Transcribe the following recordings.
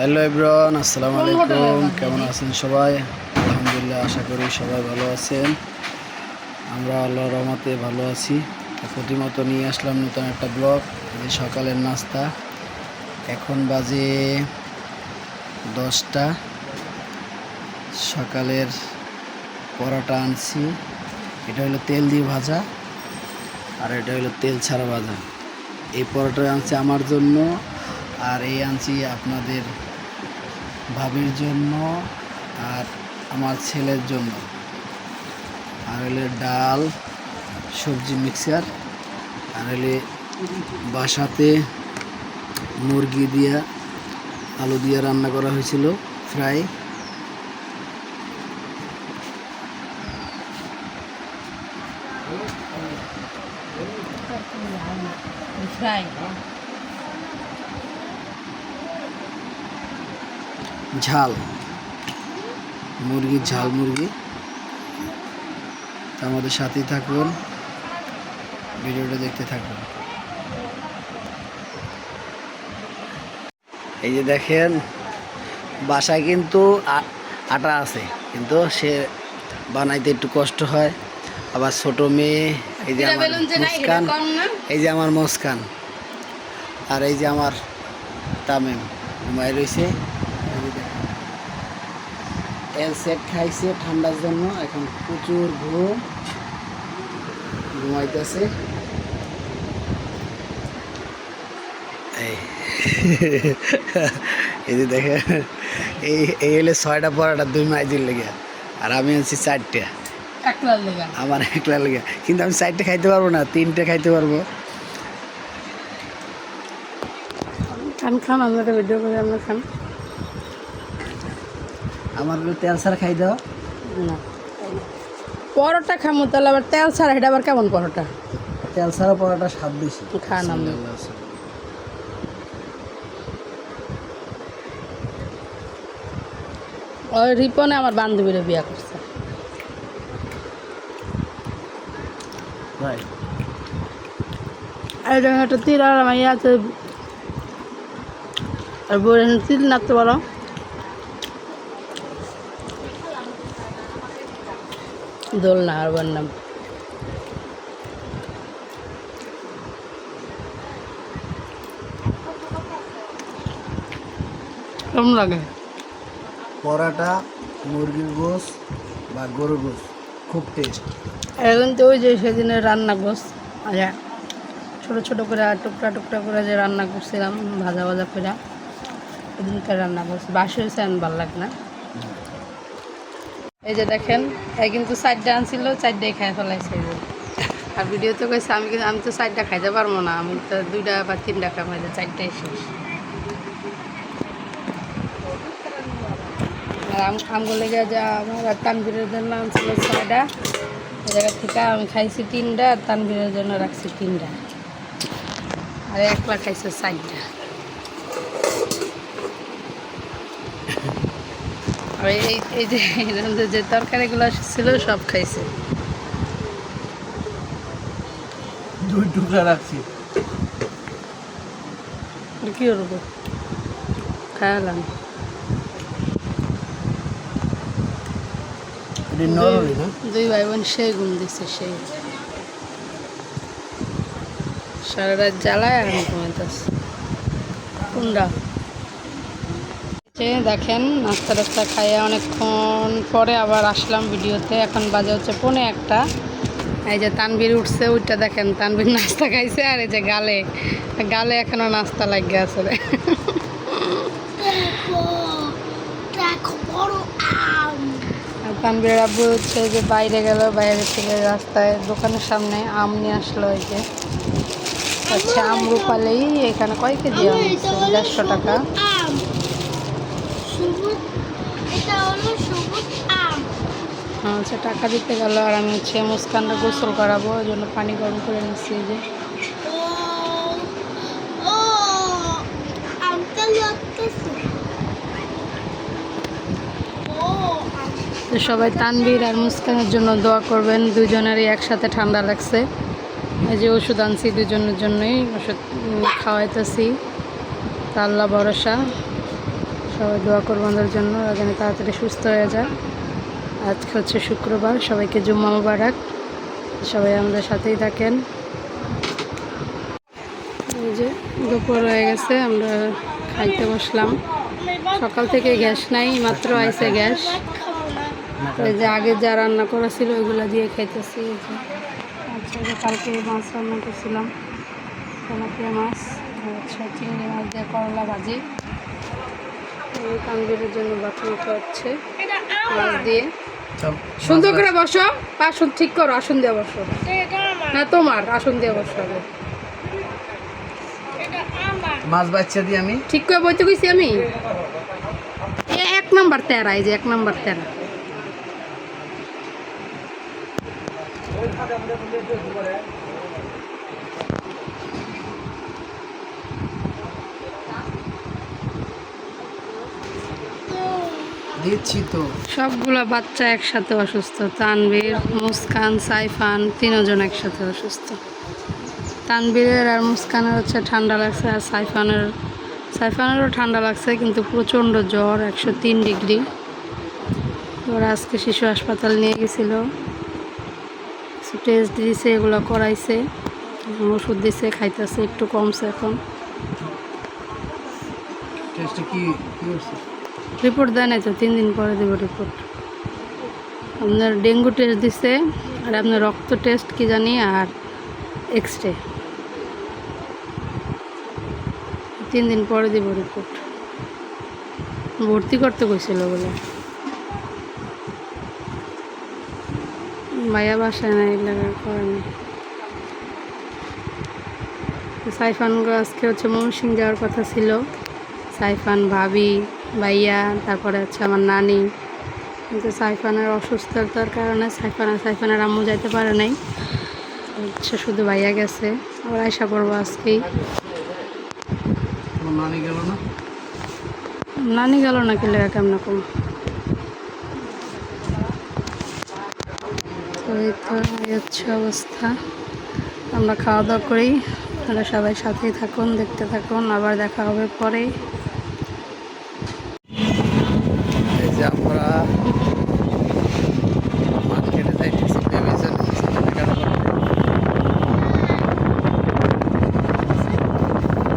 Hello everyone আসসালামু আলাইকুম কেমন আছেন সবাই? আলহামদুলিল্লাহ, আশা করি সবাই ভালো আছেন। আমরা আল্লাহর রহমতে ভালো আছি। প্রতিমতো নিয়ে আসলাম নতুন একটা ব্লগ। যে সকালের নাস্তা। এখন বাজে দশটা। সকালের পরোটা আনছি। এটা হলো তেল দিয়ে ভাজা আর এটা হলো তেল ছাড়া ভাজা। এই পরোটা আনছি আমার জন্য আর এই আনছি আপনাদের ভাবির জন্য আর আমার ছেলের জন্য। আর হলে ডাল, সবজি মিক্সার আর হলে বাসাতে মুরগি দিয়া আলু দিয়ে রান্না করা হয়েছিল ফ্রাই। ফ্রাই। ঝাল। মুরগির ঝাল মুরগি। আমাদের সাথেই থাকুন। ভিডিওটা দেখতে থাকুন। এই যে দেখেন বাসায় কিন্তু আটা আছে। কিন্তু সে বানাইতে একটু কষ্ট হয়। আবার ছোট মেয়ে এই যে আমার মুস্কান এই যে আমার মুস্কান। আর এই যে আমার তামিম ঘুমাই রয়েছে সেট খাইছে ঠান্ডার জন্য। এখন প্রচুর ঘুম। ঘুমাইতেছে। এই যে দেখেন এই এই হলে ছয়টা পরাটা দুই মাইজির লেগে আর আমি আনছি চারটা। আমার একলা লেগে। কিন্তু আমি চারটে খাইতে পারব না তিনটে খাইতে পারব। খান খান আমরা ভিডিও করে আমরা খান। আমার তেল ছাড়া খাই দাও। না। পরোটা খামো তাহলে আবার তেল ছাড়া এটা আবার কেমন পরোটা? তেল ছাড়া পরোটা স্বাদ বেশি। খান আমি। ওই রিপনে আমার বান্ধবীরা বিয়া করছে। দেখেন একটা তীর আর আমার ইয়ে আছে। আর বলে তীর নাড়তে পারো দোলনা আর নাম। কেমন লাগে? পরাটা মুরগির গোস বা গরুর গোস খুব টেস্ট এখন তো ওই যে সেদিনের রান্না গোস আচ্ছা ছোটো ছোটো করে আর টুকরা টুকরা করে যে রান্না করছিলাম ভাজা ভাজা করে। ওদিনকার রান্না করছি বাসি হয়েছে আমি ভালো লাগে না। এই যে দেখেন এই কিন্তু চারটা আনছিল চারটাই খাই ফেলাইছে এই যে। আর ভিডিওতে কইছে, আমি কিন্তু আমি তো চারটা খাইতে পারব না, আমি তো দুইটা বা তিনটা ফাইতে চারটাই শেষ। আর আম আমার আর তানভীরের জন্য আনছিল ছয়টা। এই জায়গা থেকে আমি খাইছি তিনটা, আর তানভীরের জন্য রাখছি তিনটা। আর একলা খাইছে চারটা আর এই এই যে যে তরকারিগুলো ছিল সব খাইছে। দুই টুকরা রাখছি। কি করব? খাওয়ালাম দুই ভাই বোন সেই ঘুম দিচ্ছে সেই। সারা রাত জ্বালায় এখন ঘুমাইতেছে। কুন্ডা। যে দেখেন, নাস্তা টাস্তা খাইয়ে অনেকক্ষণ পরে আবার আসলাম ভিডিওতে। এখন বাজে হচ্ছে পনে একটা। এই যে তানবীর উঠছে, ওইটা দেখেন তানবীর নাস্তা খাইছে আর এই যে গালে। গালে এখনও নাস্তা লাগিয়ে। আর তানবীর আব্বু হচ্ছে যে বাইরে গেল, বাইরে থেকে রাস্তায় দোকানের সামনে আম নিয়ে আসলো এই যে। আচ্ছা আম রূপালেই এখানে কয় কেজি আম? দেড়শো টাকা আম সবুজ এটা হলো সবুজ আম হ্যাঁ হচ্ছে টাকা দিতে গেল আর আমি হচ্ছে মুস্কানটা গোসল করাবো ওই জন্য পানি গরম করে নিচ্ছি যে। সবাই তানবীর আর মুস্কানের জন্য দোয়া করবেন, দুজনেরই একসাথে ঠান্ডা লাগছে। এই যে ওষুধ আনছি দুজনের জন্যই, ওষুধ খাওয়াইতেছি। তা আল্লাহ ভরসা। সবাই দোয়া করব আমাদের জন্য, যেন তাড়াতাড়ি সুস্থ হয়ে যায়। আজকে হচ্ছে শুক্রবার, সবাইকে জুম্মা মুবারক। সবাই আমাদের সাথেই থাকেন। এই যে দুপুর হয়ে গেছে, আমরা খাইতে বসলাম। সকাল থেকে গ্যাস নাই, মাত্র আইসে গ্যাস। এই যে আগে যা রান্না করা ছিল, ওইগুলো দিয়ে খাইতেছি। আচ্ছা কালকে মাছ রান্না করছিলাম, তেলাপিয়া মাছ, আর হচ্ছে চিংড়ি মাছ দিয়ে করলা ভাজি। এই জন্য বাথরুম হচ্ছে। মাছ দিয়ে। সুন্দর করে বসো। আসুন ঠিক করো আসুন দিয়ে বসো। হ্যাঁ তোমার আসুন দিয়ে বসো মাছ বাচ্চা দিয়ে আমি। ঠিক করে বইতে কইছি আমি? এক নাম্বার তেরা এই যে এক নাম্বার তেরা। দিচ্ছি তো। সবগুলো বাচ্চা একসাথে অসুস্থ। তানবীর মুস্কান সাইফান তিনজন একসাথে অসুস্থ। তানবীরের আর মুস্কানের হচ্ছে ঠান্ডা লাগছে আর সাইফানের সাইফানেরও ঠান্ডা লাগছে কিন্তু প্রচণ্ড জ্বর একশো তিন ডিগ্রি। ওরা আজকে শিশু হাসপাতাল নিয়ে গেছিল। টেস্ট দিয়েছে এগুলো করাইছে। ওষুধ দিছে খাইতেছে একটু কমছে এখন। টেস্টে কি কি রিপোর্ট দেয় নাই তো, তিন দিন পরে দেবো রিপোর্ট আপনার ডেঙ্গু টেস্ট দিছে, আর আপনার রক্ত টেস্ট কি জানি, আর এক্স রে তিন দিন পরে দেবো রিপোর্ট ভর্তি করতে কইছিল বলে। ভাইয়া বাসায় নাই লাগা করে নাই। সাইফান আজকে হচ্ছে ময়মনসিং যাওয়ার কথা ছিল। সাইফান, ভাবি ভাইয়া তারপরে হচ্ছে আমার নানি। কিন্তু সাইফানের অসুস্থতার কারণে সাইফান সাইফানের আম্মু যাইতে পারে নাই। হচ্ছে শুধু ভাইয়া গেছে। আবার আয়সা পড়ব আজকেই। নানি গেল না? নানি গেল না কিলে কেমন কম? তো এই তো এই হচ্ছে অবস্থা। আমরা খাওয়া দাওয়া করি। আপনারা সবাই সাথেই থাকুন দেখতে থাকুন। আবার দেখা হবে পরে এই যে আমরা মার্কেটে যাইতেছি ভেবে চলেছি কেনাকাটা করতে।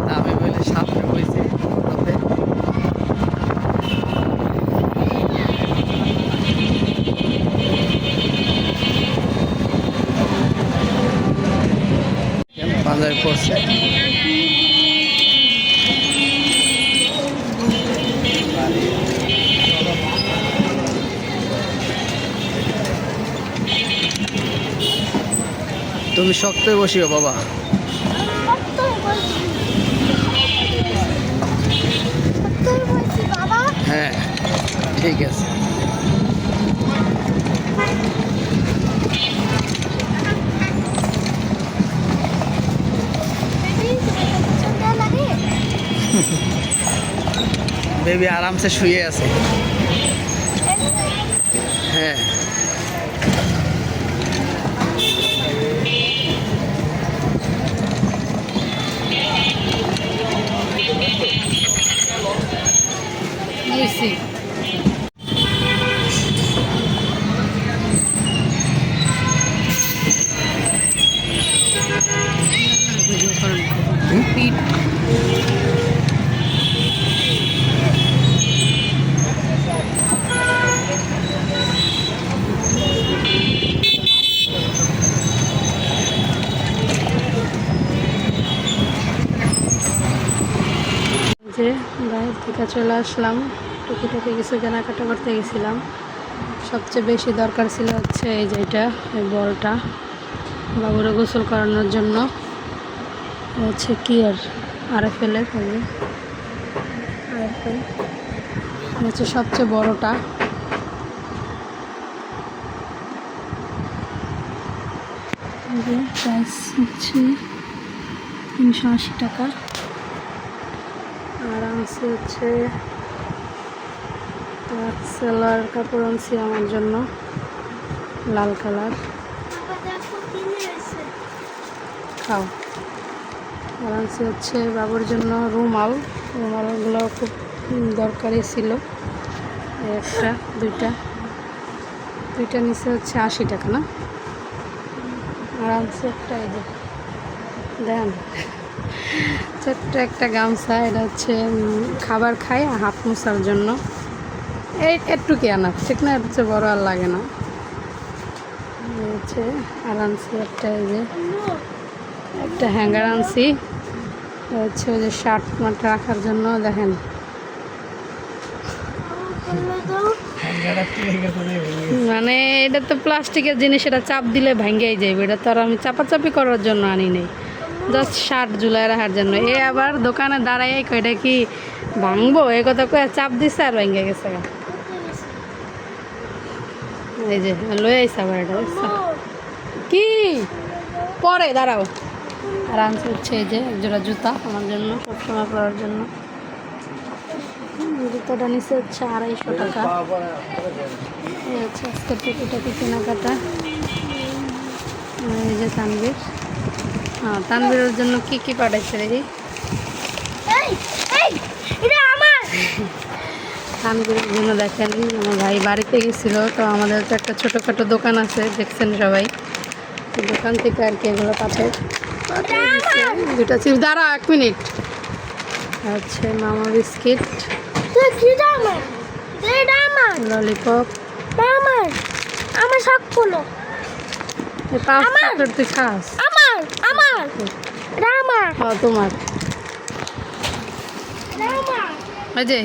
তা আমি বলি সামনে বইছি অটোতে বাজার করছে তুমি শক্তই বসিও বাবা। হ্যাঁ ঠিক আছে। বেবি আরামসে শুয়ে আছে। হ্যাঁ। sim যে বাইরে থেকে চলে আসলাম। টুকিটাকি কিছু কেনাকাটা করতে গেছিলাম। সবচেয়ে বেশি দরকার ছিল হচ্ছে এই যে এটা, এই বলটা। বাবুরে গোসল করানোর জন্য। হচ্ছে কি আর আর এলের আর হচ্ছে সবচেয়ে বড়টা। প্রাইস হচ্ছে তিনশো আশি টাকা। আনছি হচ্ছে সেলার কাপড় আনছি আমার জন্য, লাল কালার। খাও। আর আনছি হচ্ছে বাবুর জন্য রুমাল। রুমালগুলো খুব দরকারি ছিল। একটা, দুইটা। দুইটা নিচে হচ্ছে আশি টাকা, না? আর আনছে একটা এই যে, দেন। ছোট্ট একটা গামছা এটা হচ্ছে খাবার খাই হাত মোছার জন্য। এই একটু কি আনা ঠিক না এর হচ্ছে বড় আর লাগে না। হচ্ছে আর আনছি একটা এই যে একটা হ্যাঙ্গার আনছি। হচ্ছে ওই যে শার্ট মাঠ রাখার জন্য দেখেন। মানে এটা তো প্লাস্টিকের জিনিস এটা চাপ দিলে ভাঙ্গেই যাবে এটা তো আর আমি চাপাচাপি করার জন্য আনি নেই। জাস্ট শার্ট জুলাই রাখার জন্য। এ আবার দোকানে দাঁড়াই কয় এটা কি ভাঙবো? এ কথা কয়ে চাপ দিছে আর ভেঙে গেছে। এই যে, লয়ে আইসা আবার এটা কি? পরে, দাঁড়াও। আর আনছে হচ্ছে এই যে একজোড়া জুতা আমার জন্য, সবসময় পরার জন্য। জুতাটা নিচে হচ্ছে আড়াইশো টাকা। এই হচ্ছে আজকের টুকিটাকি কেনাকাটা? এই যে তানবীর তানবীরের জন্য কি কি পাঠাইছে দেখি তানবীরের জন্য দেখেন আমার ভাই বাড়িতে গেছিল তো আমাদের তো একটা ছোটোখাটো দোকান আছে দেখছেন সবাই? দোকান থেকে আর কি এগুলো দিছে। দুটা চিপস দাঁড়া এক মিনিট। হচ্ছে মামা বিস্কিট। ললিপপ। আমার। সব তুই খাস। আমার। আমার আমার হ্যাঁ তোমার। এই যে।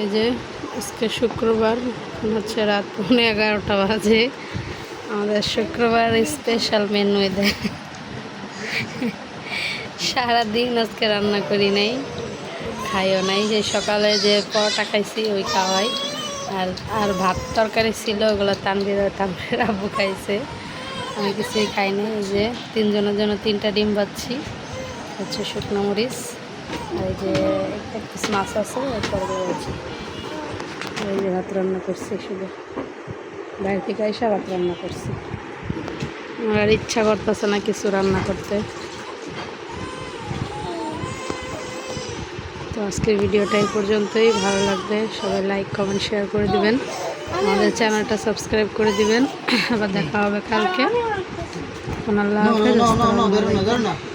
এই যে আজকে শুক্রবার হচ্ছে রাত পৌনে এগারোটা বাজে। আমাদের শুক্রবার স্পেশাল মেনু দেয়। সারাদিন আজকে রান্না করি নাই খাইও নাই। যে সকালে যে পরোটা খাইছি ওই খাওয়াই। আর আর ভাত তরকারি ছিল ওগুলো তানবির তানবির আব্বু খাইছে। আমি কিছুই খাইনি এই যে তিনজনের জন্য তিনটা ডিম পাচ্ছি হচ্ছে শুকনো মরিচ এই যে একটা পিস মাছ আছে, এরপর এই যে ভাত রান্না করছি শুধু। বাইরে থেকে এসে ভাত রান্না করছি। আমার আর ইচ্ছা করতেছে না কিছু রান্না করতে। তো আজকের ভিডিওটা এই পর্যন্তই। ভালো লাগবে সবাই লাইক কমেন্ট শেয়ার করে দিবেন। আমাদের চ্যানেলটা সাবস্ক্রাইব করে দিবেন। আবার দেখা হবে কালকে। আল্লাহ হাফেজ